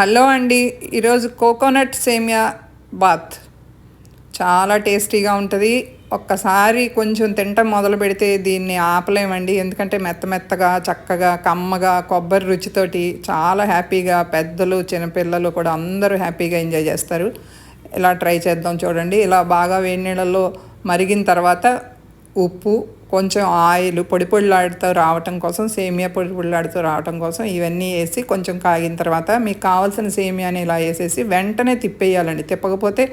Hello అండి. ఈరోజు coconut సేమియా బాత్. చాలా టేస్టీగా ఉంటుంది. ఒక్కసారి కొంచెం తింటం మొదలు పెడితే దీన్ని ఆపలేమండి. ఎందుకంటే మెత్త మెత్తగా చక్కగా కమ్మగా కొబ్బరి రుచితోటి చాలా హ్యాపీగా పెద్దలు చిన్నపిల్లలు కూడా అందరూ హ్యాపీగా ఎంజాయ్ చేస్తారు. ఇలా ట్రై చేద్దాం చూడండి. ఇలా బాగా వేడి నీళ్ళల్లో మరిగిన తర్వాత ఉప్పు కొంచెం ఆయిల్ పొడి పొడిలాడుతూ రావటం కోసం సేమియా పొడి పొడిలాడుతూ రావటం కోసం ఇవన్నీ వేసి కొంచెం కాగిన తర్వాత మీకు కావాల్సిన సేమియాని ఇలా వేసేసి వెంటనే తిప్పేయాలండి. తిప్పకపోతే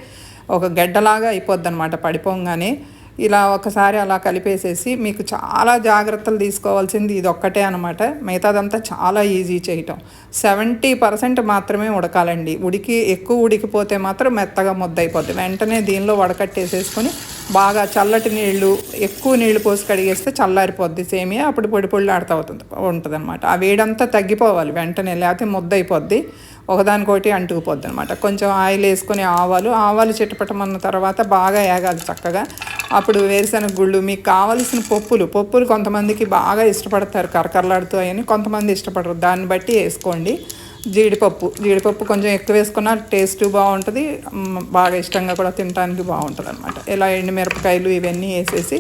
ఒక గడ్డలాగా అయిపోద్ది అనమాట పడిపోగానే. ఇలా ఒకసారి అలా కలిపేసేసి మీకు చాలా జాగ్రత్తలు తీసుకోవాల్సింది ఇది ఒక్కటే అనమాట మిగతాదంతా చాలా ఈజీ చేయటం. సెవెంటీ పర్సెంట్ మాత్రమే ఉడకాలండి. ఉడికి ఎక్కువ ఉడికిపోతే మాత్రం మెత్తగా ముద్ద అయిపోద్ది వెంటనే దీనిలో వడకట్టేసేసుకొని బాగా చల్లటి నీళ్ళు ఎక్కువ నీళ్ళు పోసి కడిగేస్తే చల్లారిపోద్ది సేమియా అప్పుడు పొడి పొడి ఆడుతూ అవుతుంది ఉంటుంది అనమాట ఆ వేడంతా తగ్గిపోవాలి వెంటనే లేకపోతే ముద్ద అయిపోద్ది ఒకదానికోటి అంటుకుపోద్ది అనమాట కొంచెం ఆయిల్ వేసుకొని ఆవాలు ఆవాలు చిట్టపట్టమన్న తర్వాత బాగా ఏగాలి చక్కగా. అప్పుడు వేరుశనగ గుళ్ళు మీకు కావలసిన పప్పులు పప్పులు కొంతమందికి బాగా ఇష్టపడతారు కరకరలాడుతూ అని కొంతమంది ఇష్టపడరు. దాన్ని బట్టి వేసుకోండి. జీడిపప్పు. జీడిపప్పు కొంచెం ఎక్కువ వేసుకున్న టేస్ట్ బాగుంటుంది. బాగా ఇష్టంగా కూడా తినడానికి బాగుంటుంది అనమాట ఇలా ఎండుమిరపకాయలు ఇవన్నీ వేసేసి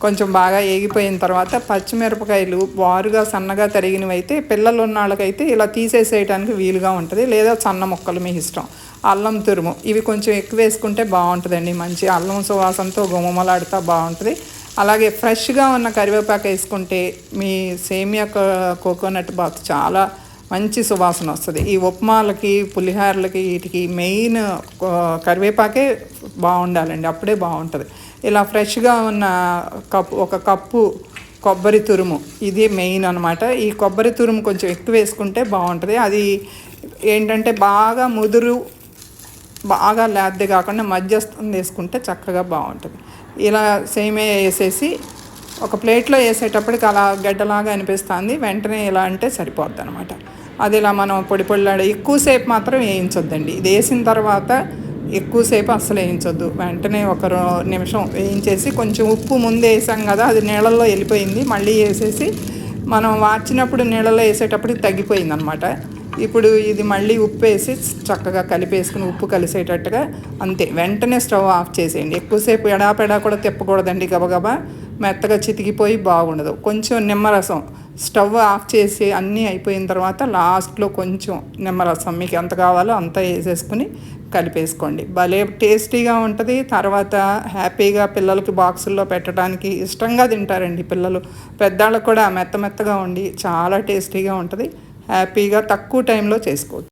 కొంచెం బాగా ఏగిపోయిన తర్వాత పచ్చిమిరపకాయలు వారుగా సన్నగా తరిగినవి అయితే పిల్లలు ఉన్న వాళ్ళకైతే ఇలా తీసేసేయడానికి వీలుగా ఉంటుంది. లేదా సన్న ముక్కలు మీ ఇష్టం. అల్లం తురుము. ఇవి కొంచెం ఎక్కువ వేసుకుంటే బాగుంటుందండి. మంచి అల్లం సువాసనతో గుమ్మలాడుతా బాగుంటుంది. అలాగే ఫ్రెష్గా ఉన్న కరివేపాకు వేసుకుంటే మీ సేమియా కోకోనట్ బాత్ చాలా మంచి సువాసన వస్తుంది. ఈ ఉప్మాలకి పులిహారలకి వీటికి మెయిన్ కరివేపాకే బాగుండాలండి. అప్పుడే బాగుంటుంది. ఇలా ఫ్రెష్గా ఉన్న కప్పు ఒక కప్పు కొబ్బరి తురుము ఇది మెయిన్ అనమాట ఈ కొబ్బరి తురుము కొంచెం ఎక్కువ వేసుకుంటే బాగుంటుంది. అది ఏంటంటే బాగా ముదురు బాగా లేద్ది కాకుండా మధ్యస్థం వేసుకుంటే చక్కగా బాగుంటుంది. ఇలా సేమే వేసేసి ఒక ప్లేట్లో వేసేటప్పటికి అలా గడ్డలాగా అనిపిస్తుంది. వెంటనే ఇలా అంటే సరిపోద్ది అనమాట అది ఇలా మనం పొడి పొడిలాడ ఎక్కువసేపు మాత్రం వేయించొద్దండి. ఇది వేసిన తర్వాత ఎక్కువసేపు అస్సలు వేయించొద్దు. వెంటనే ఒక నిమిషం వేయించేసి కొంచెం ఉప్పు ముందు వేసాం కదా అది నీళ్ళల్లో వెళ్ళిపోయింది. మళ్ళీ వేసేసి మనం వార్చినప్పుడు నీళ్ళలో వేసేటప్పటికి తగ్గిపోయింది అనమాట ఇప్పుడు ఇది మళ్ళీ ఉప్పు వేసి చక్కగా కలిపేసుకుని ఉప్పు కలిసేటట్టుగా అంతే. వెంటనే స్టవ్ ఆఫ్ చేసేయండి. ఎక్కువసేపు ఎడాపెడా కూడా తిప్పకూడదండి గబగబా. మెత్తగా చితికిపోయి బాగుండదు. కొంచెం నిమ్మరసం స్టవ్ ఆఫ్ చేసి అన్నీ అయిపోయిన తర్వాత లాస్ట్లో కొంచెం నిమ్మరసం మీకు ఎంత కావాలో అంత వేసేసుకుని కలిపేసుకోండి. భలే టేస్టీగా ఉంటుంది. తర్వాత హ్యాపీగా పిల్లలకి బాక్సుల్లో పెట్టడానికి ఇష్టంగా తింటారండి పిల్లలు. పెద్దవాళ్ళకు కూడా మెత్త మెత్తగా ఉండి చాలా టేస్టీగా ఉంటుంది. హ్యాపీగా తక్కువ టైంలో చేసుకోవచ్చు.